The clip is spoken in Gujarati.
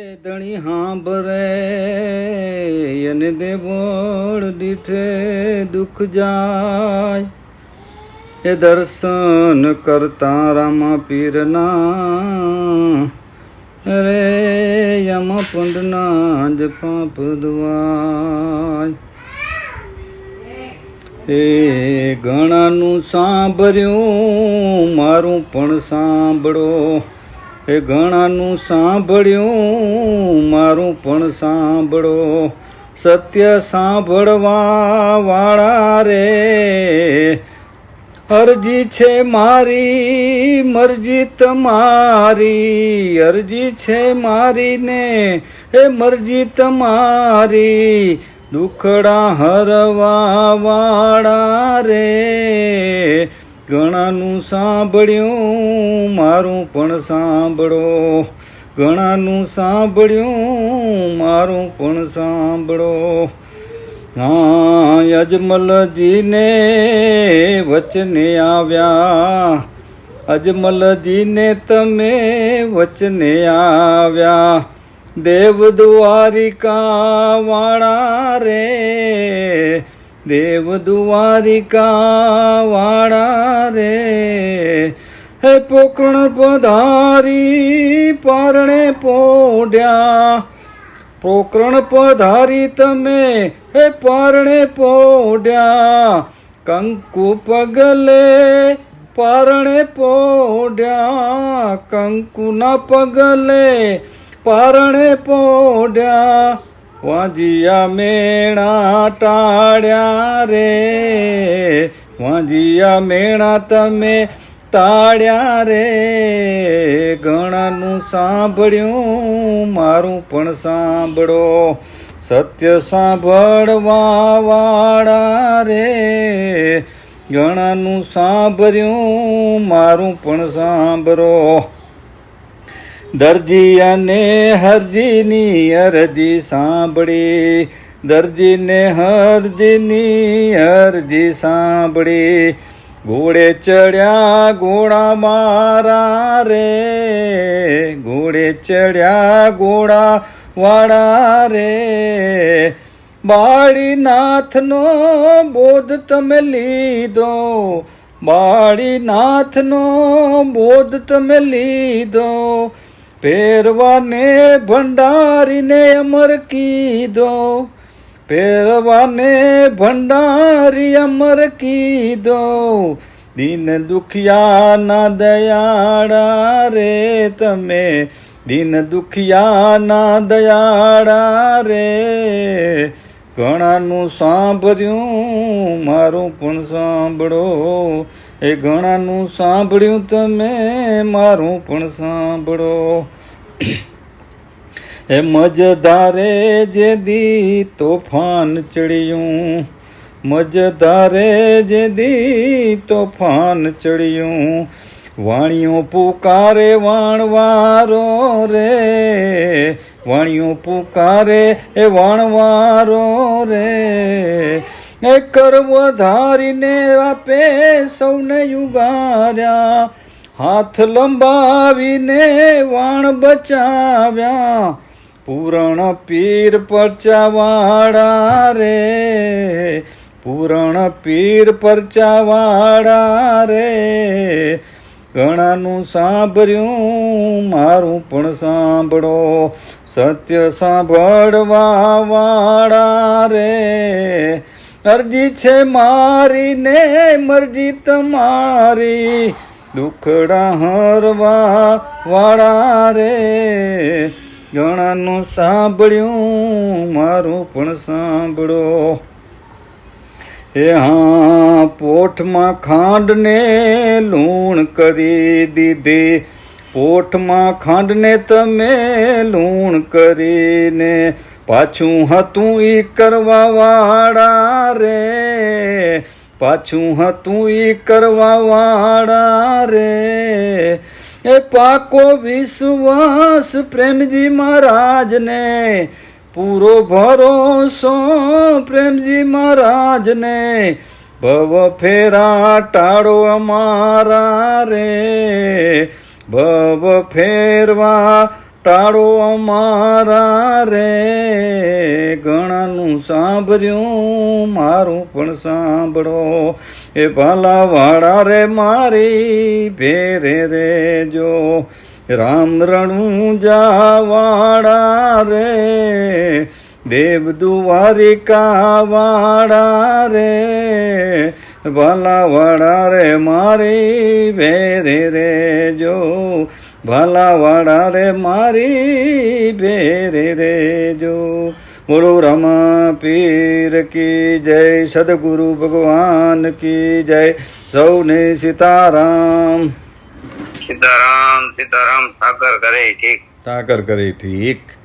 ધણી હાંભરે અને દેવળ દીઠે દુઃખ જાય એ દર્શન કરતા રામા પીરના રે યમા પુંડના જ પાપ ધવાય એ ઘણાનું સાંભળ્યું મારું પણ સાંભળો એ ઘણાનું સાંભળ્યું, મારું પણ સાંભળો. સત્ય સાંભળવા વાળા રે, અરજી છે મારી મરજી તમારી અરજી છે મારી ને એ મરજી તમારી દુખડા હરવા વાળા રે. ઘણાનું સાંભળ્યું, મારું પણ સાંભળો. ઘણાનું સાંભળ્યું, મારું પણ સાંભળો. હા અજમલજીને વચને આવ્યા. અજમલજીને તમે વચને આવ્યા. દેવ દ્વારિકા વાળા રે દેવ દ્વારિકા વાળા રે હે પોકણ પધારી પારણે પોઢ્યા. પોકરણ પધારી તમે હે પારણે પોઢ્યા. કંકુ પગલે પારણે પોઢ્યા. કંકુના પગલે પારણે પોડ્યા વાંજિયા મેણા ટાળ્યા રે. વાંજિયા મેણા તમે ટાળ્યા રે. ઘણાનું સાંભળ્યું, મારું પણ સાંભળો. સત્ય સાંભળવા વાળા રે. ઘણાનું સાંભળ્યું, મારું પણ સાંભળો. દરજી અને હરજીની અરજી સાંભળી. દરજીને હરજીની અરજી સાંભળી. ઘોડે ચડ્યા ઘોડા મારા રે. ઘોડે ચડ્યા ઘોડા વાળા રે. બાળીનાથનો બોધ તમે લીધો. બાળીનાથનો બોધ તમે લીધો. પહેરવાને ભંડારીને અમર કીધો. પહેરવાને ભંડારી અમર કીધો. દિન દુખિયાના દયાળા રે તમે. દિન દુખિયાના દયાળા રે. ઘણાનું સાંભળ્યું, મારું પણ સાંભળો. એ ઘણાનું સાંભળ્યું તમે, મારું પણ સાંભળો. એ મજદારે જે દી તોફાન ચડ્યું મજદારે જે દી તોફાન ચડ્યું. વાણિયો પુકારે વાણવારો રે વાણિયો પુકારે એ વાણવારો રે. એ કર્મ ધારીને આપે સૌને યુગાર્યા. હાથ લંબાવીને વાણ બચાવ્યા. પૂરણ પીર પરચાવાળા રે. પૂરણ પીર પરચાવાળા રે. ઘણાનું સાંભળ્યું, મારું પણ સાંભળો. સત્ય સાંભળવા વાળા રે. અરજી છે મારી ને મરજી તમારી. દુખડા હરવા વાળા રે. ઘણાનું સાંભળ્યું, મારું પણ સાંભળો. એ હા, પોઠમાં ખાંડને લૂણ કરી દીધી. પોઠમાં ખાંડને તમે લૂણ કરીને પાછું હતું ઈ કરવા વાળા રે. પાછું હતું ઈ કરવા વાળા રે. એ પાકો વિશ્વાસ પ્રેમજી મહારાજને, પૂરો ભરોસો પ્રેમજી મહારાજને. ભવ ફેરા ટાળો અમારા રે. ભવ ફેરવા ટાળો અમારા રે ઘણાનું સાંભળ્યું મારું પણ સાંભળો. એ ભાલાવાળા રે મારી, ભેરે રે જો. રામ રણું જાવાળા રે, દેવ દુવારિકા વાળા રે. ભાલાવાળા રે મારી, ભેરે રે જો. ભાલાવાળા રે મારી ભેરે રે જો. બોલો રમા પીર કી જય સદગુરુ ભગવાન કી જય. સૌને સીતારામ. સીતારામ સીતારામ સાગર કરે ઠીક. સાગર કરે ઠીક.